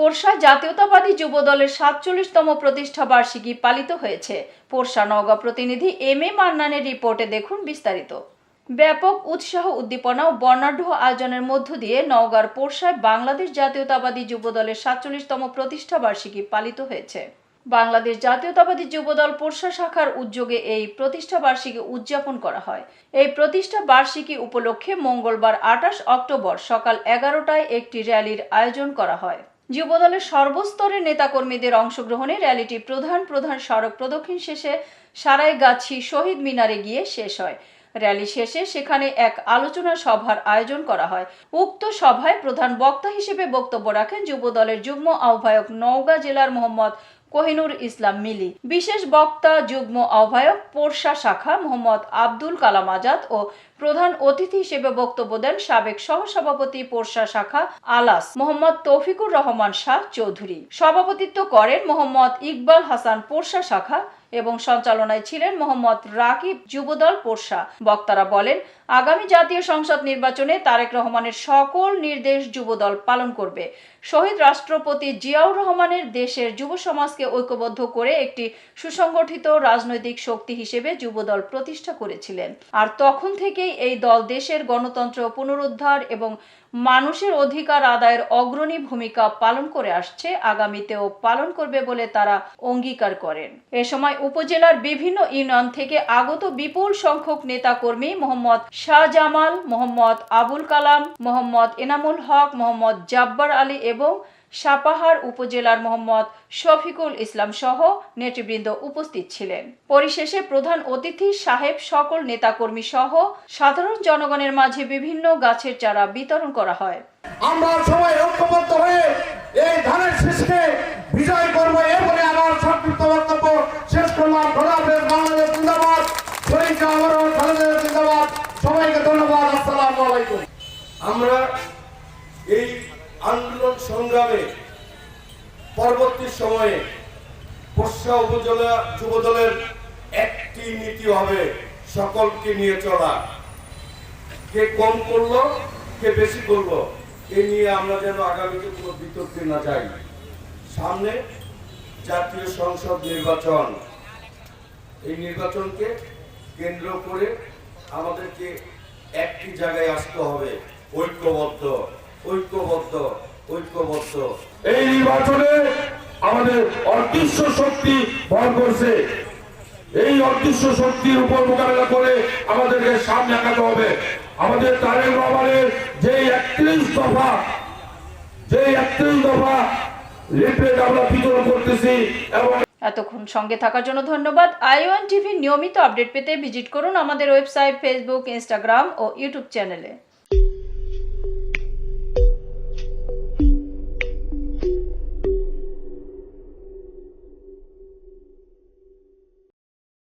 পোরশা জাতীয়তাবাদী যুব দলের সাতচল্লিশতম প্রতিষ্ঠা বার্ষিকী পালিত হয়েছে। পোরশা নওগাঁ প্রতিনিধি এম এ মান্নানের রিপোর্টে দেখুন বিস্তারিত। ব্যাপক উৎসাহ, উদ্দীপনা ও বর্ণাঢ্য আয়োজনের মধ্য দিয়ে নওগাঁর পোরশায় বাংলাদেশ জাতীয়তাবাদী যুব দলের সাতচল্লিশতম প্রতিষ্ঠা বার্ষিকী পালিত হয়েছে। বাংলাদেশ জাতীয়তাবাদী যুবদল পোরশা শাখার উদ্যোগে এই প্রতিষ্ঠা বার্ষিকী উদযাপন করা হয়। এই প্রতিষ্ঠা বার্ষিকী উপলক্ষে মঙ্গলবার আঠাশ অক্টোবর সকাল এগারোটায় একটি র্যালির আয়োজন করা হয়। যুবদলের সর্বস্তরের নেতাকর্মীদের অংশগ্রহণে র্যালিটি প্রধান প্রধান সড়ক প্রদক্ষিণ শেষে সারাইগাছি শহীদ মিনারে গিয়ে শেষ হয়। র্যালি শেষে সেখানে এক আলোচনা সভার আয়োজন করা হয়। উক্ত সভায় প্রধান বক্তা হিসেবে বক্তব্য রাখেন যুবদলের যুগ্ম আহ্বায়ক নওগাঁ জেলার মোহাম্মদ কোহিনুর ইসলাম মিলি। বিশেষ বক্তা, যুগ্ম আহ্বায়ক, পোরশা শাখা মোহাম্মদ আব্দুল কালাম আজাদ ও প্রধান অতিথি হিসেবে বক্তব্য দেন সাবেক সহসভাপতি পোরশা শাখা আলাস মোহাম্মদ তৌফিকুর রহমান শাহ চৌধুরী। সভাপতিত্ব করেন মোহাম্মদ ইকবাল হাসান পোরশা শাখা এবং সঞ্চালনায় ছিলেন মোহাম্মদ রাকিব যুবদল পোরশা। বক্তারা বলেন, আগামী জাতীয় সংসদ নির্বাচনে তারেক রহমানের সকল নির্দেশ যুবদল পালন করবে। শহীদ রাষ্ট্রপতি জিয়াউর রহমানের দেশের যুব সমাজকে ঐক্যবদ্ধ করে একটি সুসংগঠিত রাজনৈতিক শক্তি হিসেবে যুবদল প্রতিষ্ঠা করেছিলেন। আর তখন থেকেই এই দল দেশের গণতন্ত্র পুনরুদ্ধার এবং মানুষের অধিকার আদায়ের অগ্রণী ভূমিকা পালন করে আসছে, আগামীতেও পালন করবে বলে তারা অঙ্গীকার করেন। এ সময় উপজেলার বিভিন্ন ইউনিয়ন থেকে আগত বিপুল সংখ্যক নেতাকর্মী মোহাম্মদ শাহজামাল, মোহাম্মদ আবুল কালাম, মোহাম্মদ এনামুল হক, মোহাম্মদ জাব্বার আলী এবং সাপাহার উপজেলার মোহাম্মদ শফিকুল ইসলাম সহ নেতৃবৃন্দ উপস্থিত ছিলেন। পরিশেষে প্রধান অতিথি সাহেব সকল নেতাকর্মী সহ সাধারণ জনগণের মাঝে বিভিন্ন গাছের চারা বিতরণ করা হয়। আমরা সবাই ঐক্যবদ্ধ হয়ে এই ধানের বিজয় করব এ বলে আমার সংক্ষিপ্ত বক্তব্য শেষ করলাম। বাংলাদেশ জিন্দাবাদ। জিন্দাবাদ। সবাইকে ধন্যবাদ আলাইকুম। আমরা এই আন্দোলন সংগ্রামে পরবর্তী সময়ে পশ্চা উপজেলা যুবদলের একটি নীতি হবে সকলকে নিয়ে চলা। কে কম করল, কে বেশি করল, এ নিয়ে আমরা যেন আগামীতে কোনো বিতর্কে না যাই। সামনে জাতীয় সংসদ নির্বাচন। এই নির্বাচনকে কেন্দ্র করে আমাদেরকে একটি জায়গায় আসতে হবে, ঐক্যবদ্ধ। ঐক্যবদ্ধ ঐক্যবদ্ধ। এই নির্বাচনে আমাদের অদৃশ্য শক্তি ভর করছে। এই অদৃশ্য শক্তির উপর মোকাবেলা করে আমাদেরকে সামনে আগাতে হবে। আমাদের তারেক রহমানের যে একত্রিশ দফা যে একত্রিশ দফা লিফলেট আমরা বিতরণ করতেছি এবং এতক্ষণ সঙ্গে থাকার জন্য ধন্যবাদ। আইওয়ান টিভির নিয়মিত আপডেট পেতে ভিজিট করুন আমাদের ওয়েবসাইট ফেসবুক ইনস্টাগ্রাম ও ইউটিউব চ্যানেলে।